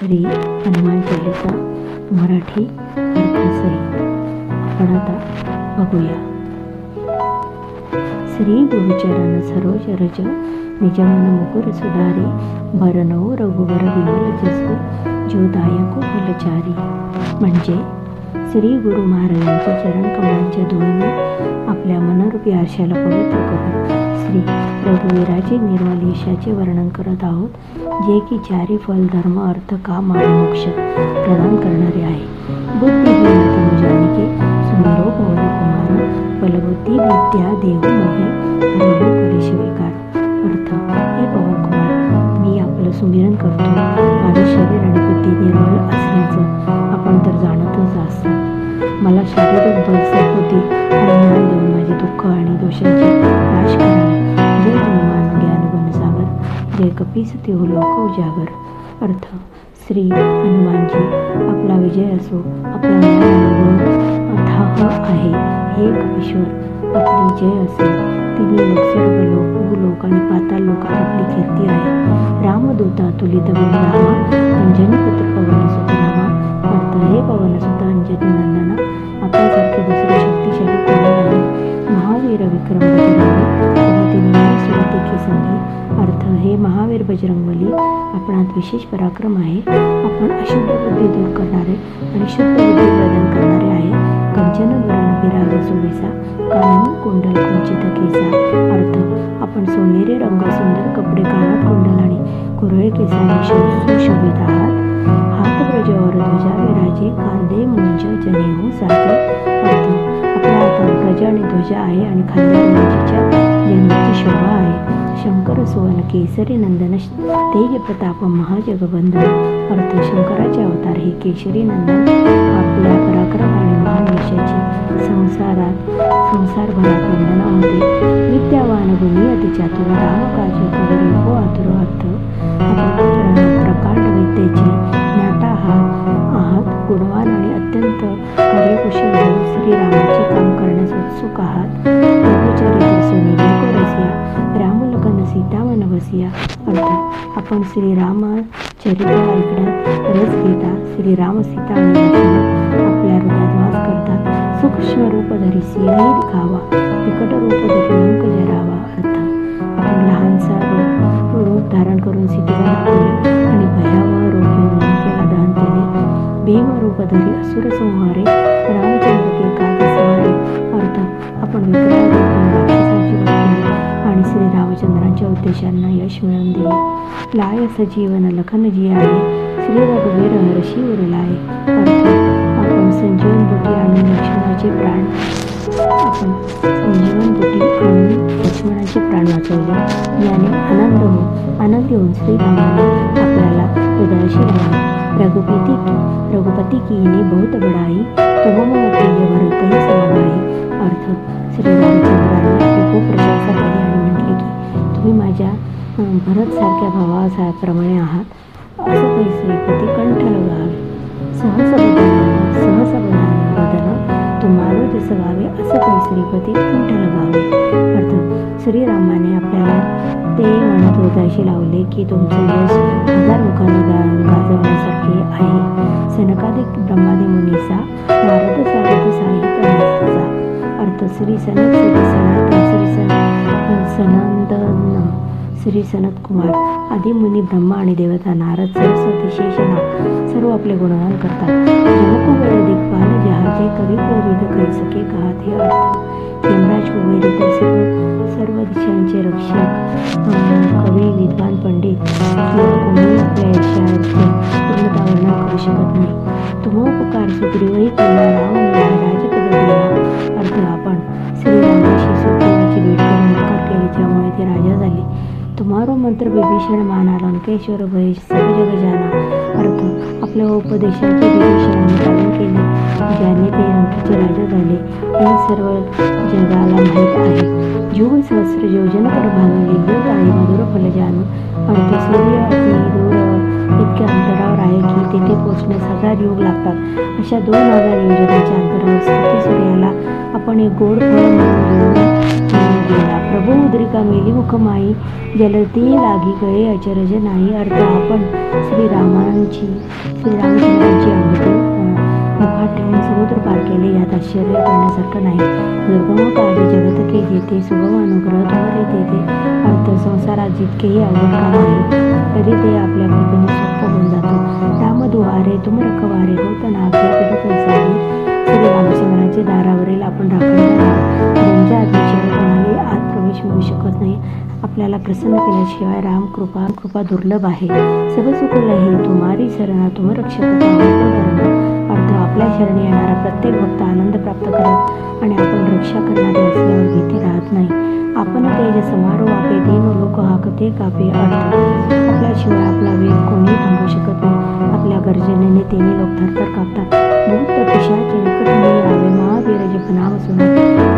श्री हनुमान चालिसा मराठी अर्थसहित आपण आता बघूया. श्री गुरुचरण सरोज रज निजमन मुकुर सुधारी भरणो रघुवर विमल जसो ज्योदायको फलचारी म्हणजे श्री गुरु महाराजांच्या चरण कमळांच्या धुळीने आपल्या मनरूपी आरशाला पवित्र करून श्री रघुवीराचे निर्मल यशाचे वर्णन करत आहोत जे की चारी फल धर्म अर्थ काम आणि मोक्ष प्रदान करणारे आहे. बुद्धी जानिके पवन कुमार बलबुद्धी विद्या देव मोहे हरिभू अर्थ हे पवन कुमार मी आपलं सुमिरन करतो. माझं शरीर आणि बुद्धी निर्मळ असल्याचं आपण तर जाणतच असतो मला शारीरिक बल होती आणि ज्ञान देऊन माझे दुःख आणि दोषांचे जय कपीस हो लोक उजागर. अर्थ श्री हनुमानजी आपला विजय असो आपला अथाह आहे हे कपीश्वर आपली जय असो. तिने लोक सर्व लोक भूलोक आणि पाताळ लोकात आपली कीर्ती आहे. रामदूता तुलित नामा अंजनी पुत्र पवन सुत विशेष पराक्रम आहे. आपण अशुद्ध बुद्धी दूर करणारे आणि शुद्ध बुद्धी प्रदान करणारे आहे. कंचन वरण विराज सुवेसा कानून कुंडल कुंचित केसा. अर्थ आपण सोनेरी रंग सुंदर कपडे कानात कुंडल आणि कुरळे केसाने सुशोभित आहात. हात प्रजावर ध्वजा विराजे कांदे मुंज जनेहू हो साजे. अर्थ आपल्या हातात ध्वजा आणि ध्वजा आहे आणि खांद्यावर मुंजीच्या जन्माची शोभा आहे. शंकर सुवन केसरी नंदन तेज प्रताप महाजगबंधन अर्थ शंकराचे अवतार हे केशरी नंदन आपल्या पराक्रम आणि महान यशाची संसारात संसारभरात वंदना होते विद्यावान गुणी अति राम काज कवरी हो आतुर अर्थ प्रकांड विद्येचे ज्ञाता आहात आहात गुणवान आणि अत्यंत कार्यकुशल होऊन श्रीरामाचे काम करण्यास उत्सुक आहात ब्रह्मचारी रसिया सीतामन बसिया अर्थात आपण श्रीराम चरित्र ऐकण्यात रस घेता श्रीराम सीता आणि लक्ष्मण आपल्या हृदयात वास करतात सूक्ष्म रूप धरी सिंहही दिखावा विकट रूप धरी लंक जरावा अर्थ आपण लहानसा रूप रूप धारण करून सीतेला दाखवले आणि भयावह रूप घेऊन लंकेला दहन केले भीम रूप धरी असुर संहारे रामचंद्र के काज सवारे अर्थ आपण विक्राळ रूप घेऊन राक्षसांची वध केली आणि श्री रामचंद्रांच्या उद्देशांना यश मिळवून दिले. लाय सजीवन लखन जी आहे श्री रघुवीर हर्षी उरलाय आपण संजीवन बुटी आणि लक्ष्मणाचे प्राण आपण संजीवन बुटी आणि लक्ष्मणाचे प्राण वाचवले. याने आनंद होऊन आनंद येऊन श्री श्रीरामाने आपल्याला हृदयाशी लावले. रघुपती की रघुपती की बहुत बढाई तुम प्रिय भरतही समबाई अर्थ श्री रामचंद्राने खूप प्रशंसा केली अं, भरतसारख्या भावाप्रमाणे आहात असं पैसे श्रीपती कंठ लगावे सहस बदन सहस बदन बदन तुम्हाला जसं गावे असं काही श्रीपती कंठ लगावे अर्थ श्रीरामाने आपल्याला ते म्हणत लावले की तुमचे यश हजार मुखांना गा गाजवण्यासारखे आहे. सनकादिक ब्रह्मादि मुनीचा नारद सारद साहित्य अर्थ श्री सनक श्री सनातन श्री सन सनंदन श्री सनत कुमार आदी मुनी ब्रह्मा आणि देवता नारद सरस्वती शेषना सर्व आपले गुणगान करतात. जनको वेळ दिग्पाल जहाजे कवी कोविद करी सके कहात हे अर्थ. यमराज कुबेरी तर सर्व सर्व दिशांचे रक्षक कवी विद्वान पंडित किंवा कोणीही आपल्या यशाचे पूर्णता वर्णन करू शकत नाही. तुमोपकार सुग्रीवही करणारा राज मारो मंत्र विभीषण माना लंकेश्वर भय सर्व जग जाना। अर्थ आपल्या उपदेशाचे विभीषणाने पालन केले ज्याने ते लंकेचे राजा झाले हे सर्व जगाला माहीत आहे। जीवन सहस्र योजन कर भानू योग आहे मधुर फल जानू। अर्थ सूर्य अति दूर इतक्या अंतरावर आहे की तेथे पोचण्यास हजार योग लागतात। अशा दोन हजार योजनाच्या अंतरावर स्थिती सूर्याला आपण एक गोड फळ म्हणून घेऊन मुद्रिका मेली हुकमाई जलती लागी गळे अचरज नाही अर्थ आपण श्रीरामांची श्रीरामचंद्रांची अंगठी मुखात ठेवून समुद्र पार केले यात आश्चर्य करण्यासारखं नाही. दुर्गम काळजी जगत के जेथे सुगम अनुग्रह तुम्हाला तेथे अर्थ संसारात जितकेही अवघड काम आहे तरी ते आपल्या कृपेने सोपं होऊन जातो. राम दुवारे तुम रखवारे होत नाभ्य पीडित दारावरील आपण राखून आहोत. ज्यांच्या प्रवेश मिळू शकत नाही. आपल्याला प्रसन्न केल्याशिवाय राम कृपा कृपा दुर्लभ आहे. सब सुख लहे तुम्हारी शरणा तुम रक्षक अर्थ आपल्या शरणी येणारा प्रत्येक भक्त आनंद प्राप्त करत आणि आपण रक्षा करणारे असल्यावर भीती राहत नाही. आपण तेज समारोह आपे देव लोक हाकते कापे. अर्थ आपल्याशिवाय आपला वेग कोणी थांबू शकत नाही. आपल्या गर्जनेने तेने लोक थरथर कापतात. भूत पिशाचे निकट नाही यावे महावीर जप नाव सुना.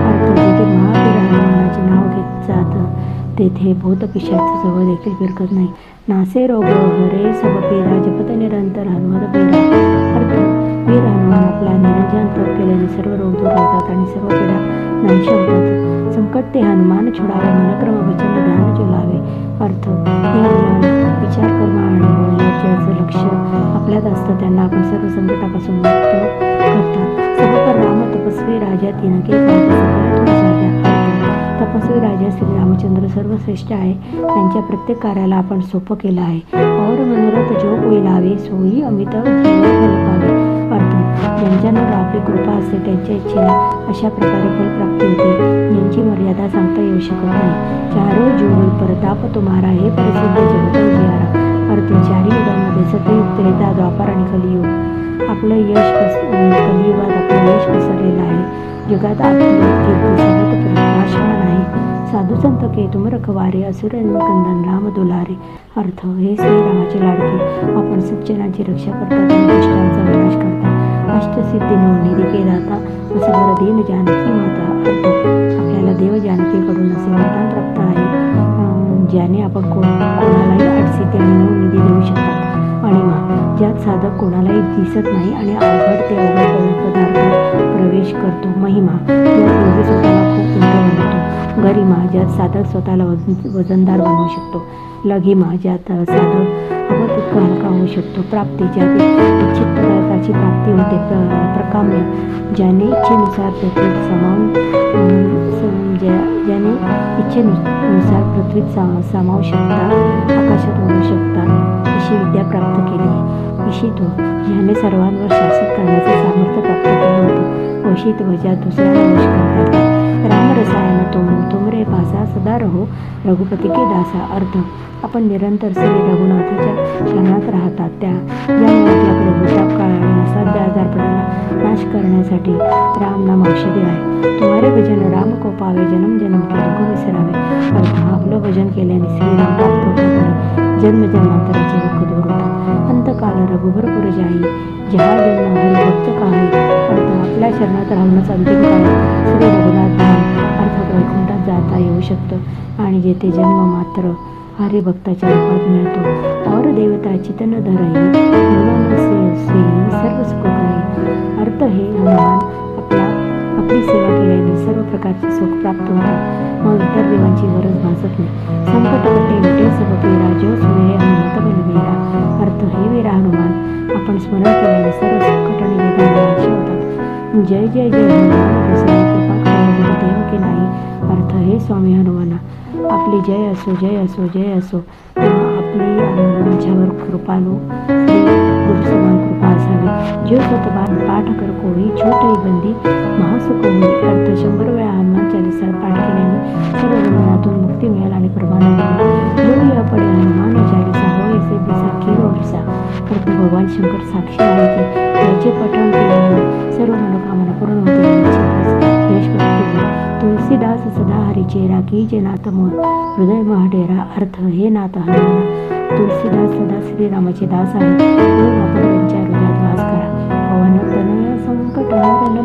अर्थ जिथे महा तेथे भूतपिशाच जवळ देखील फिरकत नाही. नासे रोग हरे सब पेरा जपत निरंतर हनुमत अर्थ वीर हनुमान आपला निरंजन तप केल्याने सर्व रोग दूर होतात आणि सर्व पीडा नाहीशा होतात. संकट ते हनुमान छोडावे मनक्रम वचन ध्यान चोलावे अर्थ हे हनुमान विचार कर्म आणि बोलण्याचं लक्ष आपल्यात असतं. त्यांना आपण सर्व संकटापासून मुक्त करतात. सर्व राम तपस्वी राजा तिनके कांत तपस्वी राजा श्री रामचंद्र सर्वश्रेष्ठ आहे. त्यांच्या प्रत्येक कार्याला आपण सोपं केलं आहे. और मनोरथ जो कोई लावे सोयी अमित पावे. अर्थ ज्यांच्यावर आपली कृपा असते त्यांच्या इच्छेला अशा प्रकारे फलप्राप्ती होते. यांची मर्यादा सांगता येऊ शकत नाही. चारो जोडी परताप तुम्हारा हे प्रसिद्ध जगत अर्थ चारी युगामध्ये सतयुग त्रेता द्वापार आणि कलियुग. आपलं यश कलियुगात आपलं यश पसरलेलं आहे. जगात आपली आशा नाही साधू संत केतुम रखवारे असुर कंदन राम दुलारे. अर्थ हे श्रीरामाचे लाडके. आपण सज्जनाची रक्षा करता दुष्टांचा विनाश करता. अष्टसिद्धी नवनिधी के असं दीन जानकी माता अर्थ. आपल्याला देव जानकीकडून असे वरदान प्राप्त आहे. ज्याने आपण कोण कोणालाही आठसिद्धी आणि नवनिधी देऊ शकतात आणि ज्यात साधक कोणालाही दिसत नाही आणि अवघड ते अवघड पदार्थ प्रवेश करतो. महिमा. स्वतःला खूप उंच बनवतो. गरिमा ज्यात साधक स्वतःला वजन वजनदार बनवू शकतो. लघिमा ज्यात साधक हवं तितकं हलका होऊ शकतो. प्राप्ती ज्यात इच्छित पदार्थाची प्राप्ती होते प्र प्रकाम्य ज्याने इच्छेनुसार पृथ्वीत सामावून ज्या ज्याने इच्छेनुसार पृथ्वीत सा सामावू शकता आकाशात उडू शकता अशी विद्या प्राप्त केली. इशितो ह्याने सर्वांवर शासन करण्याचे सामर्थ्य प्राप्त केले होतं. वशी वजा दुसऱ्याला वश राम रसायन तुम तुमरे पासा सदा रहो. रघुपती के दासा अर्थ आपण निरंतर श्री रघुनाथाच्या क्षणात राहतात. त्या ज्यामुळे आपल्याकडे वृद्धाप आणि असाध्य आजारपणाला नाश करण्यासाठी राम नाम औषधी आहे. तुम्हारे भजन राम को पावे जन्म जन्म के दुःख विसरावे. अर्थ आपलं भजन केल्याने श्रीराम प्राप्त होतो जन्म जन्मांतराचे दुःख दूर होतात अंतकाल रघुबर पुर आहे जहा जन्म हरिभक्त काही अर्थ आपल्या शरणात राहूनच अंतिम काळ श्री रघुनाथ धाम अर्थात वैकुंठात जाता येऊ शकतं आणि जेथे जन्म मात्र हरिभक्ताच्या रूपात मिळतो और देवता चितन धरही से सर्व सुख करे अर्थ हे हनुमान आपल्या आपली सेवा केल्याने सर्व प्रकारचे सुख प्राप्त होतात मग इतर देवांची गरज भासत नाही जय जय कृपा देव के नाही? अर्थ हे स्वामी हनुमाना. आपली जय असो जय असो जय असो. आपली माझ्यावर कृपालो श्री समान कृपा असावी. जो सतबार पाठ कर कोळी छोटी बंदी. महासुख होई अर्थ शंभर वेळा हनुमान चालीसा पाठ केल्याने सर्व मनातून मुक्ती मिळेल आणि परमानंद मिळेल. योगी अपडे हनुमान चालीसा होय असे दिसा किरो ओरिसा भगवान शंकर साक्षी आहे की याचे पठण केल्याने सर्व मनोकामना पूर्ण होते. यश प्राप्ती तुलसीदास सदा हरिचे राखी जे नाथ मोर हृदय महाडेरा अर्थ हे नाथ हनुमान. तुलसीदास सदा श्रीरामाचे दास आहे आपण त्यांच्या हृदयात वास करा. पवन तनय संकट हरण